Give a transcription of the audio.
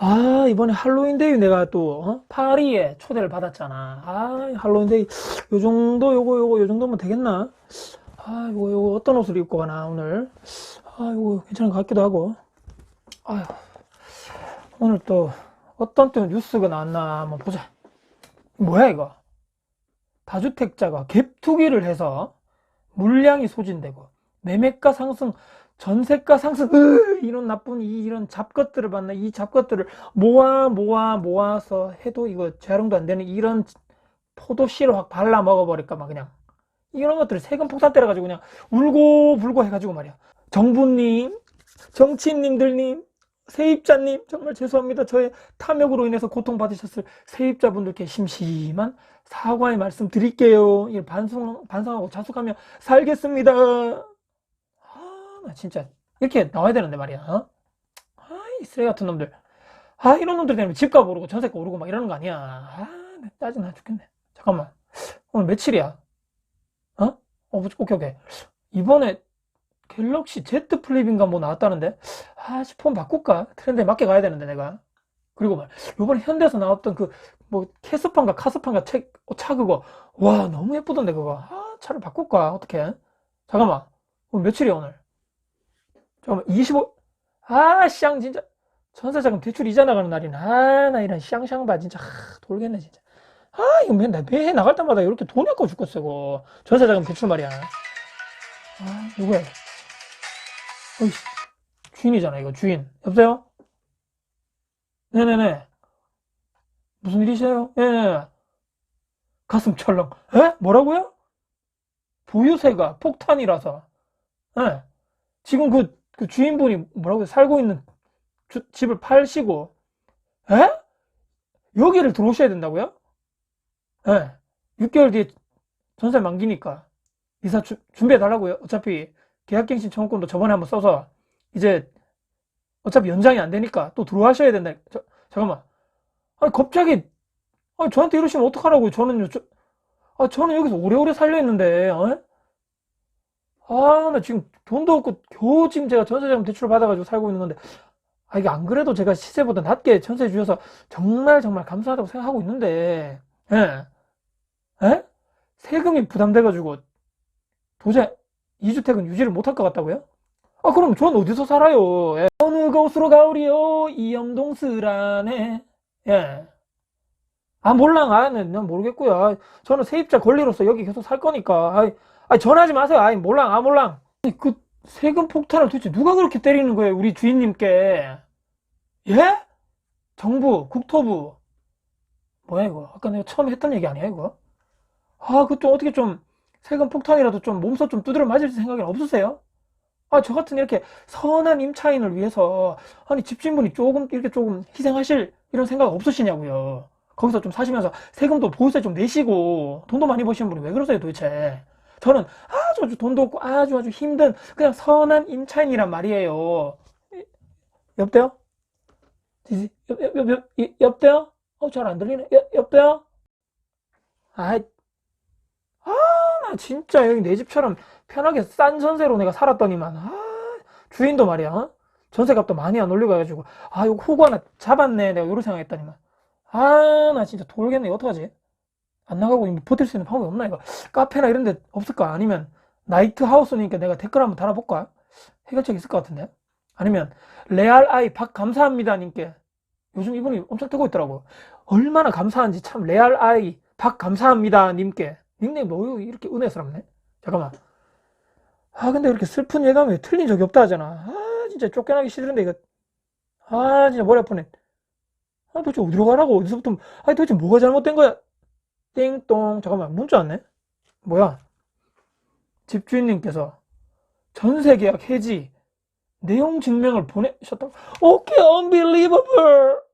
아, 이번에 할로윈데이 내가 또, 어? 파리에 초대를 받았잖아. 아, 할로윈데이, 요 정도, 요거, 요거, 요 정도면 되겠나? 아, 요거, 요거, 어떤 옷을 입고 가나, 오늘? 아, 요거 괜찮은 것 같기도 하고. 아휴, 오늘 또, 어떤 또 뉴스가 나왔나, 한번 보자. 뭐야, 이거? 다주택자가 갭 투기를 해서 물량이 소진되고, 매매가 상승, 전세가 상승, 으, 이런 나쁜, 이, 이런 잡것들을 봤나, 이 잡것들을 모아, 모아, 모아서 해도 이거 재활용도 안 되는 이런 포도씨를 확 발라 먹어버릴까, 막 그냥. 이런 것들을 세금 폭탄 때려가지고 그냥 울고 불고 해가지고 말이야. 정부님, 정치인님들님, 세입자님, 정말 죄송합니다. 저의 탐욕으로 인해서 고통받으셨을 세입자분들께 심심한 사과의 말씀 드릴게요. 이 반성, 반성하고 자숙하며 살겠습니다. 아, 나 진짜 이렇게 나와야 되는데 말이야. 어? 아, 이 쓰레기 같은 놈들. 아, 이런 놈들 때문에 집값 오르고 전세가 오르고 막 이러는 거 아니야. 아, 나 짜증나 죽겠네. 잠깐만. 오늘 며칠이야? 어? 어, 오케이, 오케이. 이번에 갤럭시 Z 플립인가 뭐 나왔다는데? 아, 폰 바꿀까? 트렌드에 맞게 가야 되는데, 내가. 그리고 말, 요번에 현대에서 나왔던 그, 뭐, 캐스판가 카스판가 책, 어, 차 그거. 와, 너무 예쁘던데, 그거. 아, 차를 바꿀까? 어떡해? 잠깐만. 오늘 며칠이야, 오늘? 잠깐만, 25, 아, 쌍, 진짜. 전세자금 대출 이자 나가는 날이네. 아, 나 이런 쌍쌍바, 진짜. 하, 돌겠네, 진짜. 아, 이거 매, 나 매해 나갈 때마다 이렇게 돈이 아까워 죽겠어, 이거. 전세자금 대출 말이야. 아, 누구야? 어이, 주인이잖아, 이거, 주인. 여보세요? 네네네. 무슨 일이세요? 예, 예. 가슴 철렁. 에? 뭐라고요? 보유세가 폭탄이라서. 예. 지금 그, 그 주인분이 뭐라고요? 살고 있는 주- 집을 팔시고, 에? 여기를 들어오셔야 된다고요? 예. 6개월 뒤에 전세 만기니까. 이사 주- 준비해달라고요. 어차피 계약갱신 청구권도 저번에 한번 써서 이제 어차피 연장이 안 되니까 또 들어와셔야 된다. 저, 잠깐만. 아니, 갑자기, 아니, 저한테 이러시면 어떡하라고요. 저는 요, 저, 아, 저는 여기서 오래오래 살려 했는데, 어? 아, 나 지금 돈도 없고 겨우 지금 제가 전세자금 대출을 받아가지고 살고 있는 건데, 아, 이게 안 그래도 제가 시세보다 낮게 전세 주셔서 정말 정말 감사하다고 생각하고 있는데, 예? 예? 세금이 부담돼가지고 도저히 이주택은 유지를 못할 것 같다고요? 아, 그럼 전 어디서 살아요? 예. 어느 곳으로 가오리요? 쓰라네. 예. 아, 몰라. 아, 난, 난 모르겠고요. 아, 저는 세입자 권리로서 여기 계속 살 거니까. 아, 아, 전화하지 마세요. 아, 몰라. 아, 몰라. 아니, 그 세금 폭탄을 도대체 누가 그렇게 때리는 거예요? 우리 주인님께. 예? 정부, 국토부. 뭐야, 이거? 아까 내가 처음에 했던 얘기 아니야, 이거? 아, 그 좀 어떻게 좀 세금 폭탄이라도 좀 몸소 좀 두드려 맞을 생각이 없으세요? 아, 저 같은 이렇게 선한 임차인을 위해서, 아니, 집주인분이 조금, 이렇게 조금 희생하실 이런 생각 없으시냐고요. 거기서 좀 사시면서 세금도 보유세 좀 내시고, 돈도 많이 버시는 분이 왜 그러세요, 도대체? 저는 아주 아주 돈도 없고 아주 아주 힘든 그냥 선한 임차인이란 말이에요. 여보세요? 옆, 옆, 옆, 옆, 이- 여보세요? 어, 잘 안 들리네. 여, 여보세요? 아이, 아, 나 진짜 여기 내 집처럼 편하게 싼 전세로 내가 살았더니만, 아, 주인도 말이야, 어? 전세값도 많이 안 올리고 해가지고, 아, 이거 호구 하나 잡았네. 내가 이런 생각했더니만. 아, 나 진짜 돌겠네. 어떡하지? 안 나가고 이거 버틸 수 있는 방법이 없나, 이거? 카페나 이런 데 없을까? 아니면, 나이트 하우스니까 내가 댓글 한번 달아볼까? 해결책 있을 것 같은데? 아니면, 레알 아이 박 감사합니다 님께, 요즘 이분이 엄청 뜨고 있더라고. 얼마나 감사한지 참, 레알 아이 박 감사합니다 님께. 닉네임 뭐 이렇게 은혜스럽네? 잠깐만. 아, 근데 이렇게 슬픈 예감이 왜 틀린 적이 없다 하잖아. 아, 진짜 쫓겨나기 싫은데, 이거. 아, 진짜 머리 아프네. 아, 도대체 어디로 가라고? 어디서부터, 아, 도대체 뭐가 잘못된 거야? 띵동. 잠깐만, 문자 왔네? 뭐야? 집주인님께서 전세 계약 해지 내용 증명을 보내셨다고? 오케이, unbelievable.